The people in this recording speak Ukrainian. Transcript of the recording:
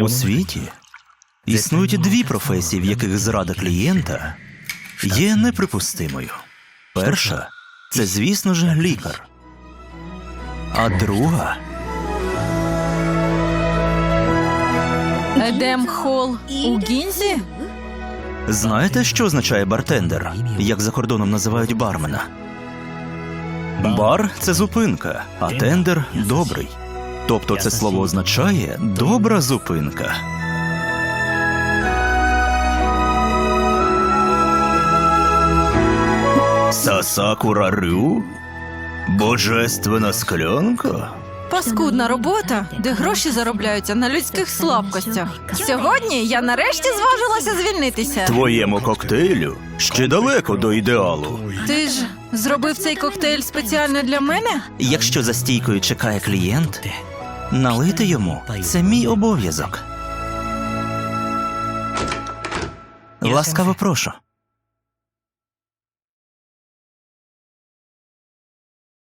У світі існують дві професії, в яких зрада клієнта є неприпустимою. Перша це, звісно ж, лікар. А друга Едем Холл у Гінзі? знаєте, що означає бартендер, як за кордоном називають бармена? Бар це зупинка, а тендер добрий. Тобто це слово означає добра зупинка. Сасакура Рю? Божественна склянка? Паскудна робота, де гроші заробляються на людських слабкостях. Сьогодні я нарешті зважилася звільнитися. Твоєму коктейлю ще далеко до ідеалу. Ти ж зробив цей коктейль спеціально для мене? Якщо за стійкою чекає клієнт, налити йому це мій обов'язок. Ласкаво прошу.